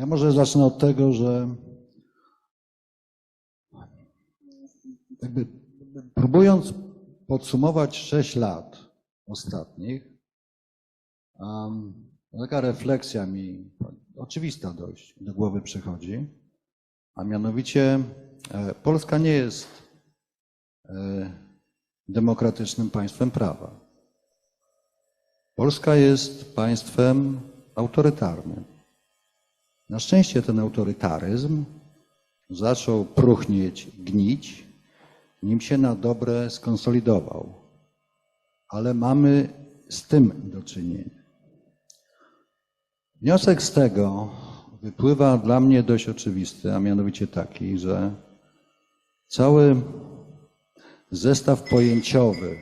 Ja może zacznę od tego, że jakby próbując podsumować sześć lat ostatnich, um, taka refleksja mi oczywista dość do głowy przychodzi, a mianowicie e, Polska nie jest e, demokratycznym państwem prawa. Polska jest państwem autorytarnym. Na szczęście ten autorytaryzm zaczął próchnieć, gnić, nim się na dobre skonsolidował. Ale mamy z tym do czynienia. Wniosek z tego wypływa dla mnie dość oczywisty, a mianowicie taki, że cały zestaw pojęciowy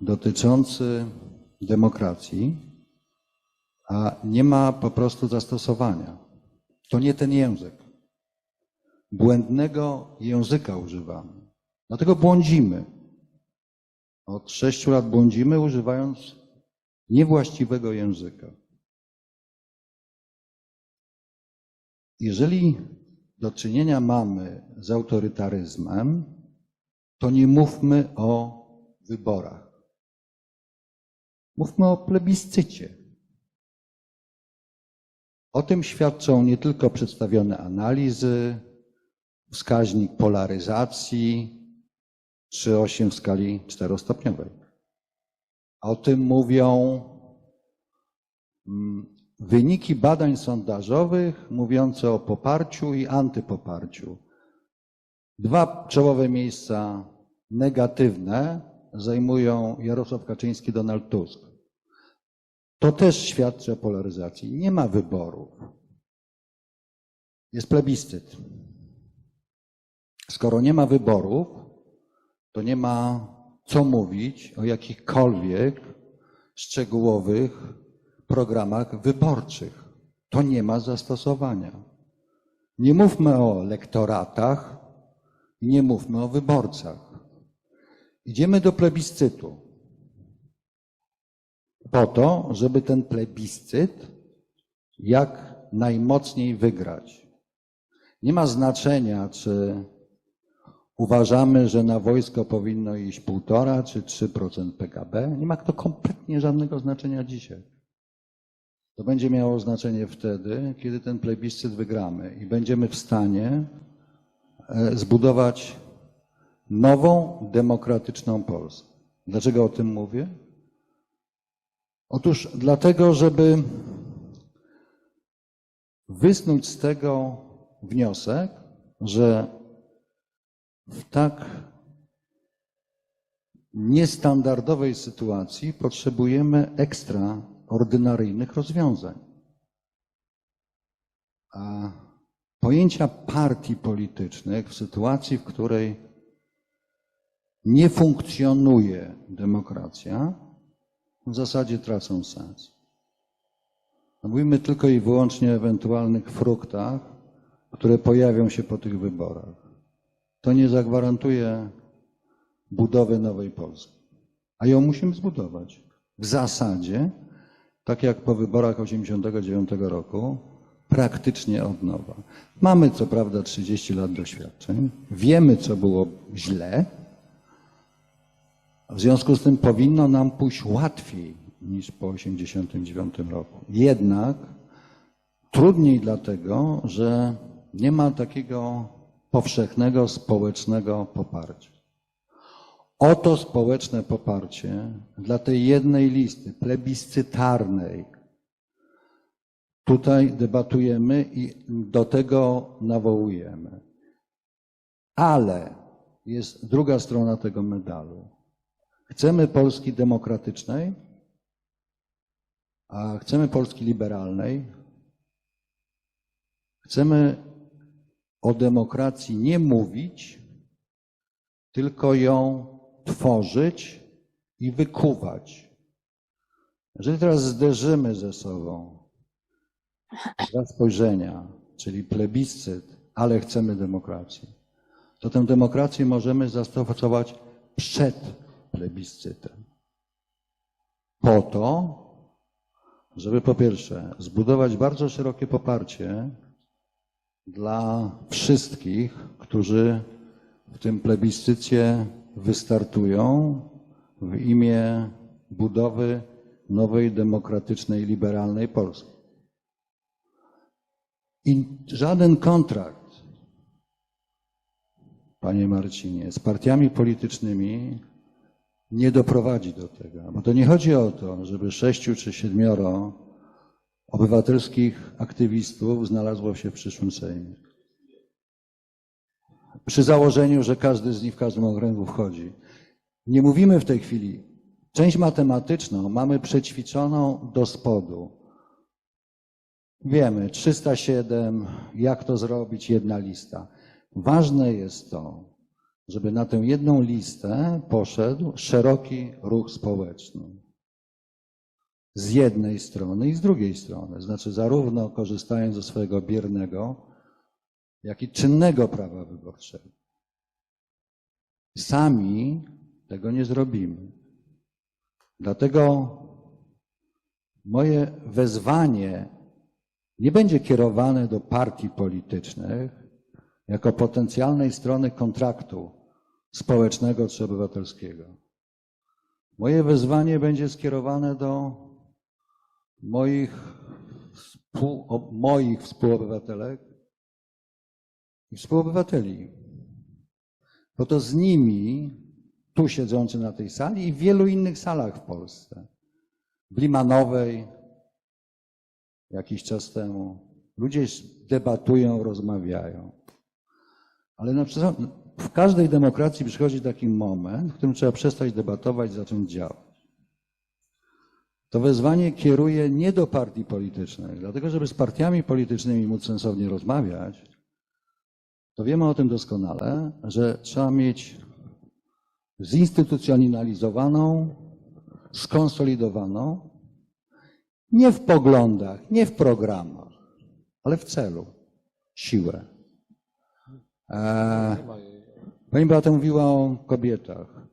dotyczący demokracji a nie ma po prostu zastosowania. To nie ten język. Błędnego języka używamy. Dlatego błądzimy. Od sześciu lat błądzimy, używając niewłaściwego języka. Jeżeli do czynienia mamy z autorytaryzmem, to nie mówmy o wyborach. Mówmy o plebiscycie. O tym świadczą nie tylko przedstawione analizy, wskaźnik polaryzacji 3,8 w skali czterostopniowej. O tym mówią mm, wyniki badań sondażowych mówiące o poparciu i antypoparciu. Dwa czołowe miejsca negatywne zajmują Jarosław Kaczyński, Donald Tusk. To też świadczy o polaryzacji. Nie ma wyborów. Jest plebiscyt. Skoro nie ma wyborów, to nie ma co mówić o jakichkolwiek szczegółowych programach wyborczych. To nie ma zastosowania. Nie mówmy o lektoratach, nie mówmy o wyborcach. Idziemy do plebiscytu po to, żeby ten plebiscyt jak najmocniej wygrać. Nie ma znaczenia, czy uważamy, że na wojsko powinno iść 1,5 czy 3% PKB. Nie ma to kompletnie żadnego znaczenia dzisiaj. To będzie miało znaczenie wtedy, kiedy ten plebiscyt wygramy i będziemy w stanie e, zbudować nową, demokratyczną Polskę. Dlaczego o tym mówię? Otóż dlatego, żeby wysnuć z tego wniosek, że w tak niestandardowej sytuacji potrzebujemy ekstraordynaryjnych rozwiązań. A pojęcia partii politycznych w sytuacji, w której nie funkcjonuje demokracja, w zasadzie tracą sens. Mówimy tylko i wyłącznie o ewentualnych fruktach, które pojawią się po tych wyborach. To nie zagwarantuje budowy nowej Polski. A ją musimy zbudować. W zasadzie, tak jak po wyborach 1989 roku, praktycznie od nowa. Mamy co prawda 30 lat doświadczeń, wiemy co było źle, w związku z tym powinno nam pójść łatwiej niż po 1989 roku. Jednak trudniej dlatego, że nie ma takiego powszechnego społecznego poparcia. Oto społeczne poparcie dla tej jednej listy plebiscytarnej. Tutaj debatujemy i do tego nawołujemy. Ale jest druga strona tego medalu. Chcemy Polski demokratycznej, a chcemy Polski liberalnej. Chcemy o demokracji nie mówić, tylko ją tworzyć i wykuwać. Jeżeli teraz zderzymy ze sobą dwa spojrzenia, czyli plebiscyt, ale chcemy demokracji, to tę demokrację możemy zastosować przed plebiscytem. Po to, żeby po pierwsze zbudować bardzo szerokie poparcie dla wszystkich, którzy w tym plebiscycie wystartują w imię budowy nowej, demokratycznej, liberalnej Polski. I żaden kontrakt, panie Marcinie, z partiami politycznymi nie doprowadzi do tego. Bo to nie chodzi o to, żeby sześciu czy siedmioro obywatelskich aktywistów znalazło się w przyszłym Sejmie. Przy założeniu, że każdy z nich w każdym okręgu wchodzi. Nie mówimy w tej chwili. Część matematyczną mamy przećwiczoną do spodu. Wiemy, 307, jak to zrobić, jedna lista. Ważne jest to, żeby na tę jedną listę poszedł szeroki ruch społeczny. Z jednej strony i z drugiej strony. Znaczy, zarówno korzystając ze swojego biernego, jak i czynnego prawa wyborczego. Sami tego nie zrobimy. Dlatego moje wezwanie nie będzie kierowane do partii politycznych jako potencjalnej strony kontraktu społecznego czy obywatelskiego. Moje wezwanie będzie skierowane do moich, współ, moich współobywatelek i współobywateli. Bo to z nimi, tu siedzący na tej sali i w wielu innych salach w Polsce, w Limanowej jakiś czas temu, ludzie debatują, rozmawiają. Ale na przykład w każdej demokracji przychodzi taki moment, w którym trzeba przestać debatować, zacząć działać. To wezwanie kieruje nie do partii politycznych, dlatego żeby z partiami politycznymi móc sensownie rozmawiać, to wiemy o tym doskonale, że trzeba mieć zinstytucjonalizowaną, skonsolidowaną, nie w poglądach, nie w programach, ale w celu, siłę. Pani Beata mówiła o kobietach.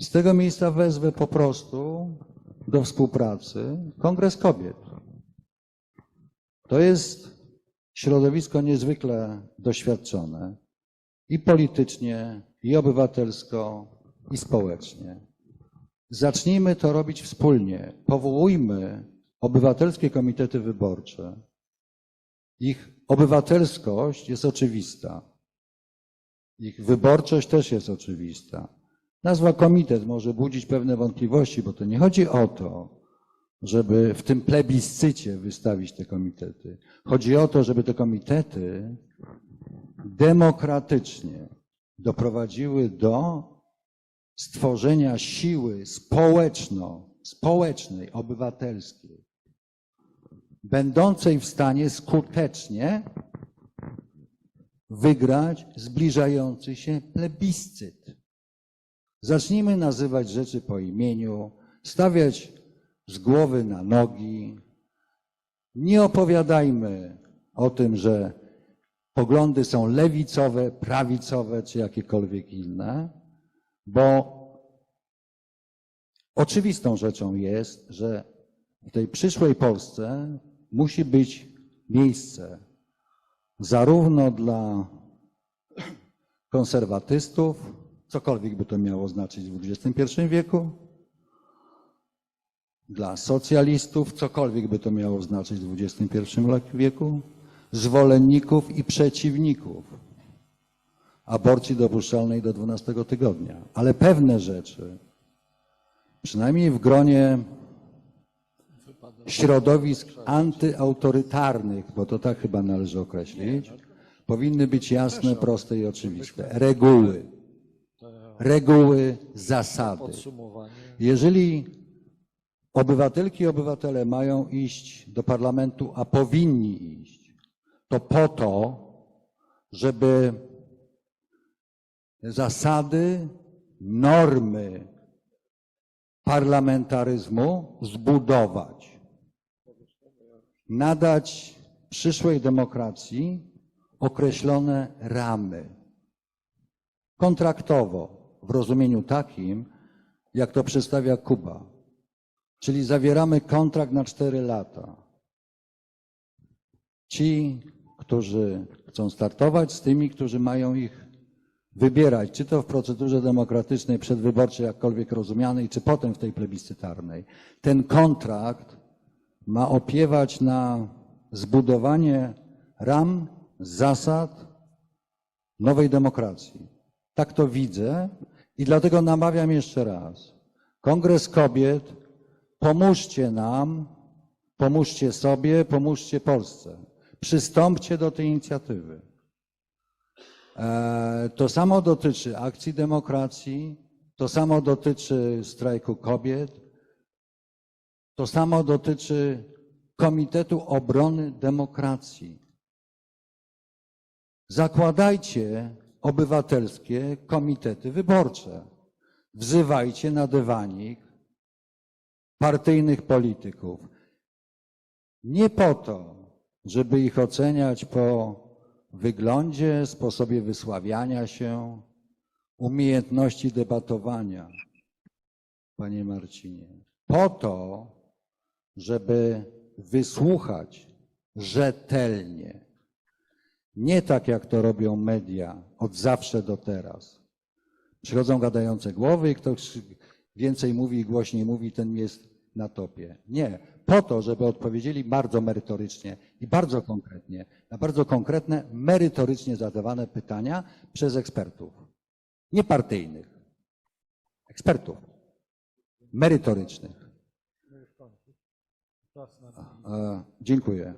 Z tego miejsca wezwę po prostu do współpracy Kongres Kobiet. To jest środowisko niezwykle doświadczone i politycznie, i obywatelsko, i społecznie. Zacznijmy to robić wspólnie. Powołujmy obywatelskie komitety wyborcze. Ich obywatelskość jest oczywista. Ich wyborczość też jest oczywista. Nazwa komitet może budzić pewne wątpliwości, bo to nie chodzi o to, żeby w tym plebiscycie wystawić te komitety. Chodzi o to, żeby te komitety demokratycznie doprowadziły do stworzenia siły społeczno, społecznej, obywatelskiej, będącej w stanie skutecznie wygrać zbliżający się plebiscyt. Zacznijmy nazywać rzeczy po imieniu, stawiać z głowy na nogi. Nie opowiadajmy o tym, że poglądy są lewicowe, prawicowe czy jakiekolwiek inne, bo oczywistą rzeczą jest, że w tej przyszłej Polsce musi być miejsce zarówno dla konserwatystów, cokolwiek by to miało znaczyć w XXI wieku, dla socjalistów, cokolwiek by to miało znaczyć w XXI wieku, zwolenników i przeciwników aborcji dopuszczalnej do 12 tygodnia. Ale pewne rzeczy, przynajmniej w gronie środowisk antyautorytarnych, bo to tak chyba należy określić, powinny być jasne, proste i oczywiste. Reguły. Reguły, zasady. Jeżeli obywatelki i obywatele mają iść do parlamentu, a powinni iść, to po to, żeby zasady, normy parlamentaryzmu zbudować, nadać przyszłej demokracji określone ramy kontraktowo, w rozumieniu takim, jak to przedstawia Kuba. Czyli zawieramy kontrakt na 4 lata. Ci, którzy chcą startować, z tymi, którzy mają ich wybierać, czy to w procedurze demokratycznej, przedwyborczej, jakkolwiek rozumianej, czy potem w tej plebiscytarnej. Ten kontrakt ma opiewać na zbudowanie ram, zasad nowej demokracji. Tak to widzę i dlatego namawiam jeszcze raz. Kongres Kobiet, pomóżcie nam, pomóżcie sobie, pomóżcie Polsce. Przystąpcie do tej inicjatywy. E, To samo dotyczy akcji demokracji, to samo dotyczy strajku kobiet, to samo dotyczy Komitetu Obrony Demokracji. Zakładajcie obywatelskie komitety wyborcze. Wzywajcie na dywanik partyjnych polityków. Nie po to, żeby ich oceniać po wyglądzie, sposobie wysławiania się, umiejętności debatowania, panie Marcinie. Po to, żeby wysłuchać rzetelnie, nie tak jak to robią media od zawsze do teraz. Przychodzą gadające głowy i ktoś więcej mówi i głośniej mówi, ten jest na topie. Nie. Po to, żeby odpowiedzieli bardzo merytorycznie i bardzo konkretnie na bardzo konkretne, merytorycznie zadawane pytania przez ekspertów. Nie partyjnych. Ekspertów. Merytorycznych. E, dziękuję.